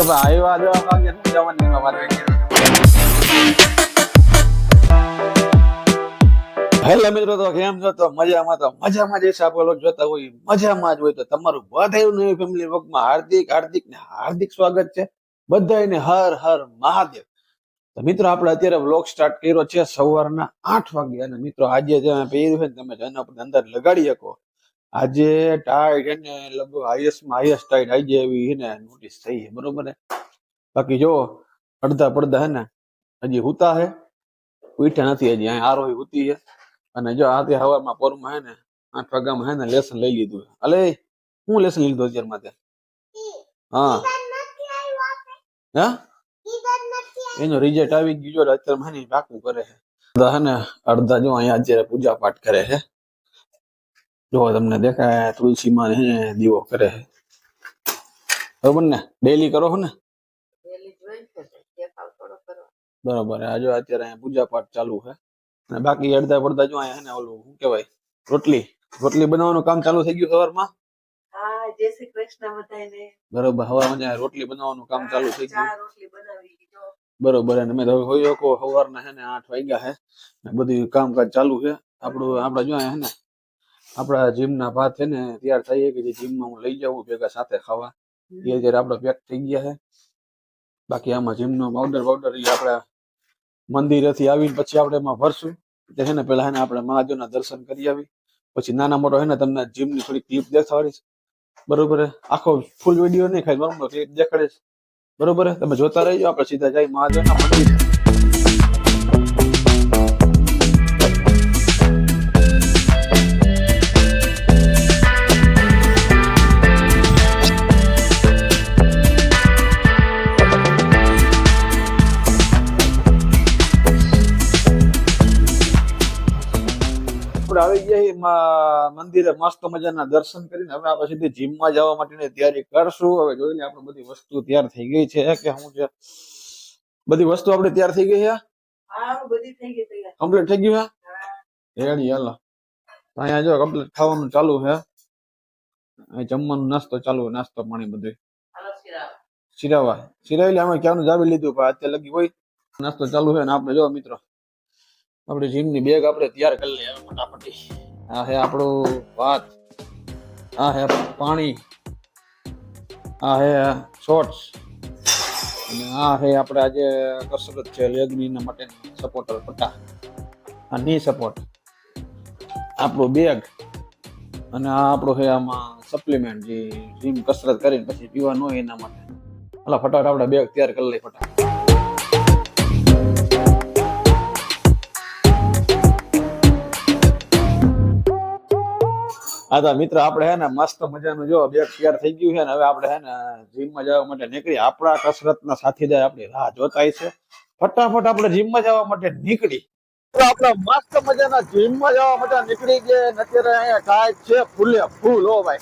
તો ભાઈ મિત્રો, તો કેમ છો? તો મજામાં તો મજામાં જે આપ લોકો જોતા હોય, મજામાં જ હોય. તો તમારું બધાયું નવી ફેમિલી વર્કમાં હાર્દિક હાર્દિક ને હાર્દિક સ્વાગત છે. બધાને હર હર મહાદેવ. તો મિત્રો, આપણે અત્યારે વ્લોગ સ્ટાર્ટ કર્યો છે સવારના આઠ વાગે અને મિત્રો, આજે જે પહેર્યું છે તમે જેના અંદર લગાડી શકો. આજે ટાઈટ એને લગભગ હાઈએસ્ટમાં હાઈએસ્ટ ટાઈટ આજે એવી એને નોટિસ થઈ છે બરોબર ને બાકી જો, અડધા પડધા હે ને, હજી હુતા હે, ઉઠ્યા નથી હજી, અહીં આરોહી હુતી છે અને જો આ તે હવામાં પોરમાં હે ને આઠ વાગ્યામાં હે ને લેસન લઈ લીધું. અલે, હું લેસન લીધું અત્યાર માટે? હા. હા? એનો રિઝલ્ટ આવી ગયો અત્યારે મને પાકું કરે છે અડધા જો અહીંયા અત્યારે પૂજા પાઠ કરે છે જો તમને દેખાય તુલસી માં હે દીવો કરે છે બરોબર ને? ડેલી કરો છો ને બરોબર આ જો અત્યારે અહીંયા પૂજા પાઠ ચાલુ છે અને બાકી અડધા પડધા જો અહીંયા ને ઓલું શું કહેવાય રોટલી. રોટલી બનાવવાનું કામ ચાલુ થઈ ગયું સવારમાં? જય શ્રી કૃષ્ણ બધાને બરોબર સવારમાં રોટલી બનાવવાનું કામ ચાલુ થઈ ગયું. રોટલી બનાવી બરોબર અને મેં તો હોય સવારના હે ને આઠ વાગ્યા હે. ને બધું કામકાજ ચાલુ છે. આપણું આપડે જો હે ને આપણા જીમના ભાત છે ને તૈયાર થઈએ કે જે જીમમાં હું લઈ જાઉં ભેગા સાથે ખાવા. એ જયારે આપડે પેક થઈ ગયા છે. બાકી આમાં જીમનો પાવડર પાવડર એ આપણા મંદિરેથી આવીને પછી આપણે એમાં ભરશું. છે ને પેલા એને આપણે મહાદેવના દર્શન કરી આવી. પછી નાના મોટો હે ને તમને જીમની થોડી ક્લિપ દેખાડીશ. બરોબર આખો ફૂલ વીડિયો નહીં ખાલી નોર્મલ ક્લિપ દેખાડીશ. બરોબર તમે જોતા રહેજો આપણે સીધા જઈ મહાદેવના મંદિરે. મા- મંદિરે મસ્ત મજાના દર્શન કરીને હવે આપણે સીધી જીમમાં જવા માટેની તૈયારી કરશું. હવે જોઈ લે આપણે બધી વસ્તુ તૈયાર થઈ ગઈ છે કે શું છે બધી વસ્તુ આપણે તૈયાર થઈ ગઈ છે? હા કમ્પ્લીટ થઈ ગયું છે? રેડી હાલો. અહીંયા જો કમ્પ્લીટ ખાવાનું ચાલુ છે. જમવાનું નાસ્તો ચાલુ નાસ્તો પાણી બધું હાલો શિરા સિરાવા સિરાવી અમે ક્યાંનું જાવી લીધું? પણ અત્યારે લગી હોય. નાસ્તો ચાલુ છે ને આપણે જો મિત્રો આપણે જીમની બેગ આપણે તૈયાર કરી લઈએ. ફટાફટી. આ છે આપણું ભાત આ છે પાણી. આ હે શોર્ટ્સ અને આ હે આપણે આજે કસરત છે લેગની માટે સપોર્ટર પટ્ટા આ ની સપોર્ટ આપણું બેગ અને આ આપણું છે આમાં સપ્લિમેન્ટ જે જીમ કસરત કરીને પછી પીવાનું એના માટે. હાલો, ફટાફટ આપણે બેગ તૈયાર કરી લઈએ, ફટાફટ. હા, તો મિત્ર, આપણે હે ને મસ્ત મજાનું જો બેગ તૈયાર થઈ ગયું છે ને, હવે આપણે હે ને જીમમાં જવા માટે નીકળી. આપણા કસરતના સાથીદાર આપણી રાહ જોતાય છે. ફટાફટ આપણે જીમમાં જવા માટે નીકળી. તો આપણે મસ્ત મજાના જીમમાં જવા માટે નીકળી ગયા અત્યારે અહીંયા ટાઈટ છે ફૂલે ફૂલ, હો ભાઈ.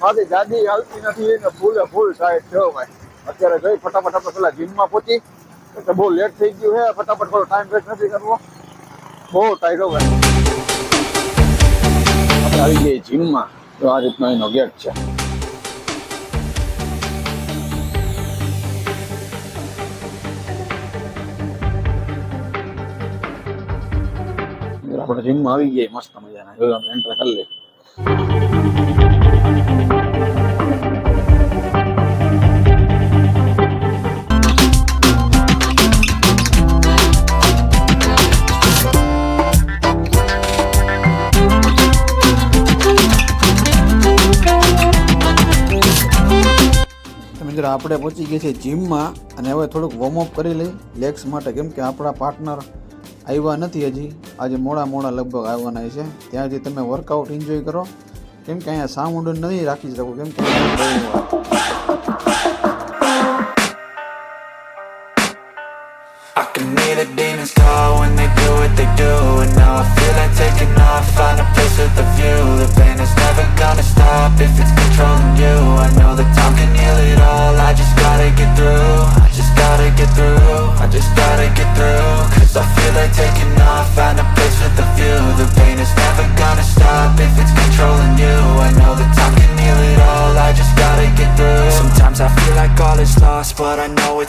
મારી ગાડી હાલતી નથી ને ફૂલે ફૂલ ટાઈટ છે ભાઈ. અત્યારે જઈ ફટાફટ આપણે પેલા જીમમાં પહોંચી. એટલે બહુ લેટ થઈ ગયું છે, ફટાફટ થોડો ટાઈમ વેસ્ટ નથી કરવો. બહુ ટાઈટ હો ભાઈ. આપણે આવી જઈએ જીમમાં, તો આ રીતનો એનો ગેટ છે. આપણે જીમમાં આવી ગયા મસ્ત મજાના. એન્ટર કરી લઈએ આપણે પહોંચી ગયા છે જીમમાં અને હવે થોડુંક વોર્મઅપ કરી લઈ લેગ્સ માટે, કેમ કે આપણા પાર્ટનર આવ્યા નથી હજી. આજે મોડા મોડા લગભગ આવવાના છે. ત્યાં હજી તમે વર્કઆઉટ એન્જોય કરો, કેમ કે અહીંયા સાઉન્ડ નહીં રાખી શકો, કેમ કે demons call when they do what they do And now I feel like taking off, find a place with a view. The pain is never gonna stop if it's controlling you. I know that time can heal it all, I just gotta get through. I just gotta get through, I just gotta get through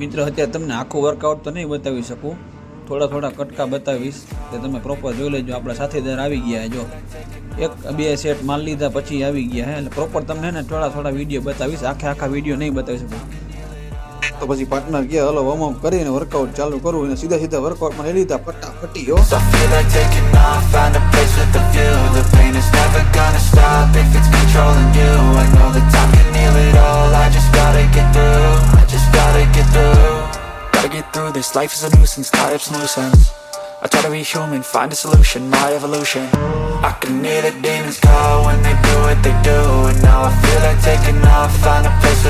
મિત્રો અત્યારે તમને આખું workout તો નહીં બતાવી શકું. થોડા થોડા કટકા બતાવીશ કે તમે પ્રોપર જોઈ લેજો. આપણા સાથીદાર આવી ગયા જો. એક બે સેટ માલ લીધા પછી આવી ગયા હે એટલે પ્રોપર તમને ને થોડા થોડા વીડિયો બતાવીશ. આખે આખા વીડિયો નહીં બતાવી શકું. તો પછી પાર્ટનર કે હલો વોર્મઅપ કરીને વર્કઆઉટ ચાલુ કરવું અને સીધા સીધા વર્કઆઉટમાં લઈ લીધા ફટાફટી, હો. I just gotta get through. Gotta get through this, life is a nuisance, tie up some loose ends I try to be human, find a solution, my evolution. I can hear the demons call when they do what they do. And now I feel like taking off, find a place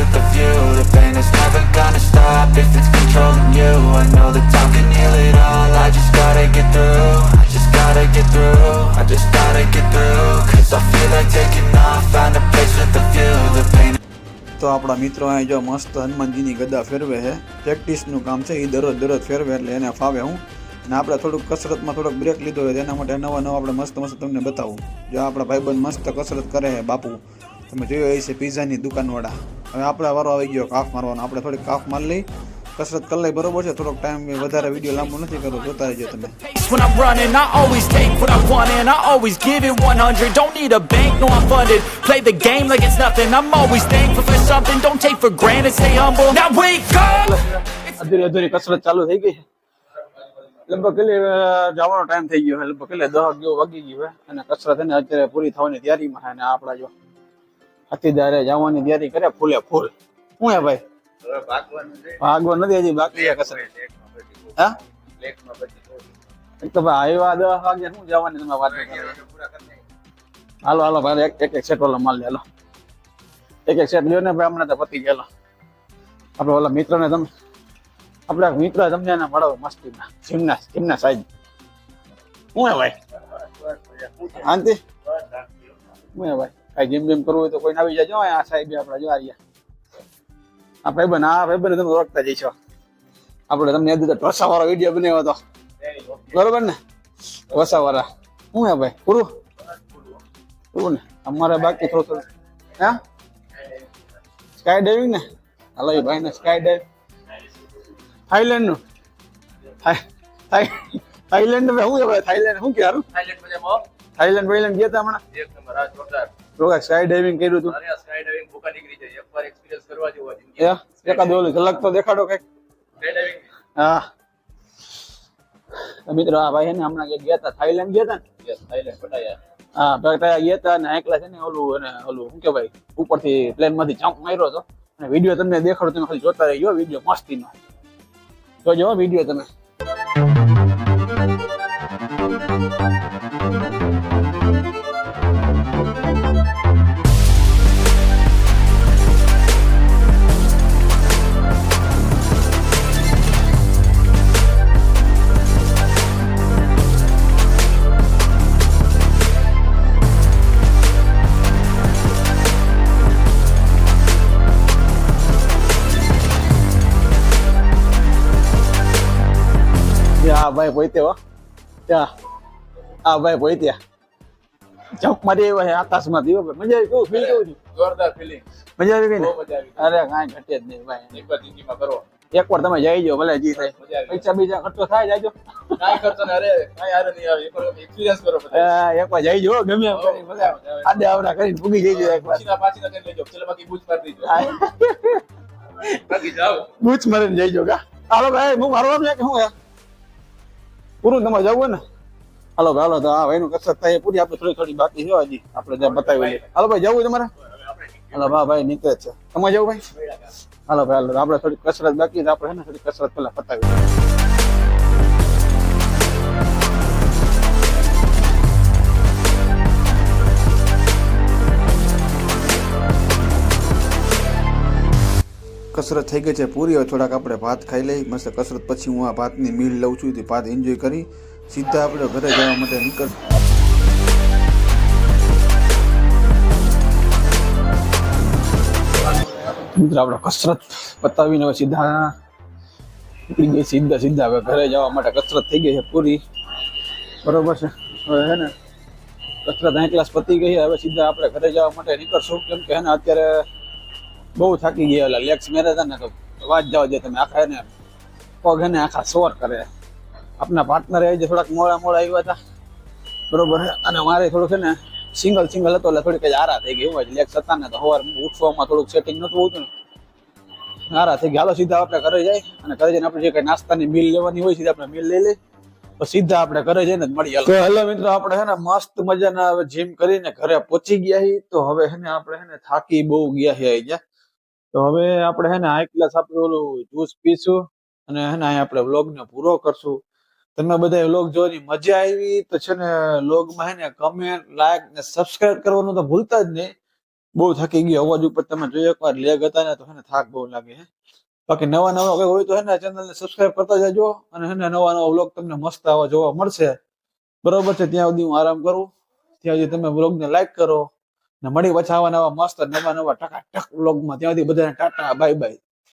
આપણા મિત્રો અહીં જો મસ્ત હનુમાનજીની ગદા ફેરવે છે. પ્રેક્ટિસનું કામ છે એ દરરોજ દરરોજ ફેરવે એટલે એને ફાવે હું. અને આપણે થોડુંક કસરતમાં થોડોક બ્રેક લીધો હોય તેના માટે નવા નવા આપણે મસ્ત મસ્ત તમને બતાવું. જો આપણા ભાઈબંધ મસ્ત કસરત કરે છે, બાપુ. તમે જોયો એ છે, પીઝાની દુકાનવાળા. હવે આપણા વારો આવી ગયો, કાફ મારવાનો. આપણે થોડીક કાફ મારી લઈ. કસરત કરી લઈ બરોબર છે થોડોક ટાઈમ વધારે વીડિયો લાંબો નથી કરવો જોતા રહેજો તમે when I'm running. I always take what I want and I always give it 100. Don't need a bank, no, I'm funded. Play the game like it's nothing. I'm always thankful for something. Don't take for granted, stay humble. Now wake up! અધૂરી અધૂરી કસરત ચાલુ થઈ ગઈ છે લગભગ કેટલી જવાનો ટાઈમ થઈ ગયો છે લગભગ કેટલે દહ જેવું વાગી ગયો છે અને કસરત એને અત્યારે પૂરી થવાની તૈયારીમાં છે અને આપણા જો હાથીદારે જવાની તૈયારી કરે ફૂલે ફૂલ શું હે ભાઈ ભાગવા નથી, હજી બાકી હા? એક તો ભાઈ, આવ્યા દસ વાગે શું જવાની તમે વાત હાલો હાલો, ભાઈ, એક એક સેટ ઓલો માલ લે એક એક સેટ લ્યો ને ભાઈ, હમણાં તો પતી ગયેલો. આપણે ઓલા મિત્રને તમે આપણા મિત્ર તમને એને મળો મસ્તીના જીમના જીમના સાહેબ શું હે ભાઈ? શાંતિ શું હે ભાઈ? કઈ જીમ બીમ કરવું હોય તો કોઈને આવી જાજો, આ સાહેબ આપણા જો આ રહ્યા. આ ભાઈબંધ આ ભાઈબંધ તમે ઓળખતા જઈશો આપણે તમને યાદ ઢોસા વાળો વીડિયો બનાવ્યો હતો. બરોબર ને? ઢોસા વાળા શું હે ભાઈ? પૂરું? પૂરું ને? અમારે બાકી થોડું થોડું. હા? સ્કાય ડાઇવિંગ ને? હાલો એ ભાઈ ને? સ્કાય ડાઇવ થાઈલેન્ડનું થાઈલેન્ડ શું ભાઈ? થાઈલેન્ડ શું કે થાઈલેન્ડ થાઈલેન્ડ ગયા હતા હમણાં? સ્કાય ડાઇવિંગ કર્યું હતું એકાદ ઓલું ઝલક તો દેખાડો કંઈક. હા. મિત્રો આ ભાઈ ને હમણાં ગયા હતા થાઈલેન્ડ ગયા હતા ને? હા પટાયા ગયા હતા ને એકલા છે ને ઓલું અને ઓલું શું કે ભાઈ ઉપરથી પ્લેનમાંથી જમ્પ માર્યો હતો. અને વીડિયો તમને દેખાડો તમે ખાલી જોતા રહેજો વીડિયો મસ્તીનો. જોજો વીડિયો તમે. ભાઈ પોઈતે આ ભાઈ પોઈત્યા જમ્પ મારી આવ્યો છે આકાશમાંથી હો ભાઈ. મજા આવી કેવું ફીલ કેવું જોરદાર ફિલિંગ મજા આવી ગઈ ને? મજા અરે કાંઈ ઘટે જ નહીં ભાઈ. એકવાર જિંદગીમાં કરો. એકવાર તમે જઈ જાઓ ભલે જી થાય. મજા પૈસા બીજા ખર્ચો થાય જાજો. કાંઈ ખર્ચો ને અરે કાંઈ હારે નહીં આવે. એકવાર એક્સપિરિયન્સ કરો એકવાર જઈ જાઓ ગમે એમ કરી ભલે આડે આવડા કરીને પૂગી જઈજો એકવાર. પાછીના પાછીના કરીને લેજો ચલો બાકી બૂજ મારી દીજો. બાકી જાઓ. બૂચ મારીને જઈજો કા? હાલો ભાઈ હું મારવા કે હે પૂરું તમારે જવું હોય ને? હાલો ભાઈ હાલો તો આ ભાઈનું કસરત થાય પૂરી આપણે થોડી થોડી બાકી છે હજી. આપણે ત્યાં બતાવી હાલો ભાઈ જવું તમારે? હાલો ભા ભાઈ નીકળે છે. તમારે જવું ભાઈ? હાલો ભાઈ હાલો આપણે થોડી કસરત બાકી આપણે છે ને થોડી કસરત પેલા પતાવી કસરત થઈ ગઈ છે, પૂરી હવે થોડાક આપણે ભાત ખાઈ લઈ, મસ્ત કસરત પછી હું આ ભાતની મીલ લઉં છું તે ભાત એન્જોય કરી સીધા આપણે ઘરે જવા માટે નીકળ મિત્ર, આપણે કસરત પતાવીને હવે સીધા નીકળી ગઈ સીધા સીધા હવે ઘરે જવા માટે કસરત થઈ ગઈ છે પૂરી. બરોબર છે? હવે હે ને, કસરત અહીં ક્લાસ પતી ગઈ હવે સીધા આપણે ઘરે જવા માટે નીકળશું. કેમ કે હે અત્યારે બહુ થાકી ગયા ઓલા લેગ્સ મેરે હતા ને તો વાત જાવ જે તમે આખા એને પગ એને આખા સોર કરે. આપના પાર્ટનર આજે થોડાક મોડા મોડા આવ્યા હતા. બરોબર અને મારે થોડુંક છે ને સિંગલ સિંગલ હતો એટલે થોડીક આરા થઈ ગઈ એવું લેગ્સ હતા ને તો સવાર ઉઠવામાં થોડુંક સેટિંગ નહોતું હોતું ને. આરા થઈ ગયા. સીધા આપણે ઘરે જાય અને ઘરે જઈને આપણે જે કંઈ નાસ્તાની બિલ લેવાની હોય સીધા આપણે બિલ લઈ લઈ સીધા આપણે ઘરે જઈને જ મળી તો હેલો મિત્રો, આપણે હે ને મસ્ત મજાના જીમ કરીને ઘરે પહોંચી ગયા હી તો હવે હે ને આપણે હે ને થાકી બહુ ગયા છે અહીંયા. તો હવે આપણે હે ને હાઈ ગ્લાસ આપણે ઓલું જ્યુસ પીશું અને હે ને અહીં આપણે વ્લોગ ને પૂરો કરશું. તમે બધા વ્લોગ જોવાની મજા આવી તો છે ને વ્લોગમાં હે ને કમેન્ટ લાઈક ને સબસ્ક્રાઇબ કરવાનું તો ભૂલતા જ નહીં. બહુ થાકી ગયો અવાજ ઉપર તમે જોયો એકવાર લેગ હતા ને તો હે ને થાક બહુ લાગે હે. બાકી નવા નવા કઈ હોય તો હે ને ચેનલ ને સબસ્ક્રાઇબ કરતા જજો અને હે ને નવા નવા વ્લોગ તમને મસ્ત આવા જોવા મળશે. બરોબર છે, ત્યાં સુધી હું આરામ કરું. ત્યાં સુધી તમે વ્લોગ ને લાઈક કરો. મળી પાછા નવા મસ્ત નવા નવા ટકા ટક બ્લોગમાં ત્યાંથી બધાને ટાટા બાય બાય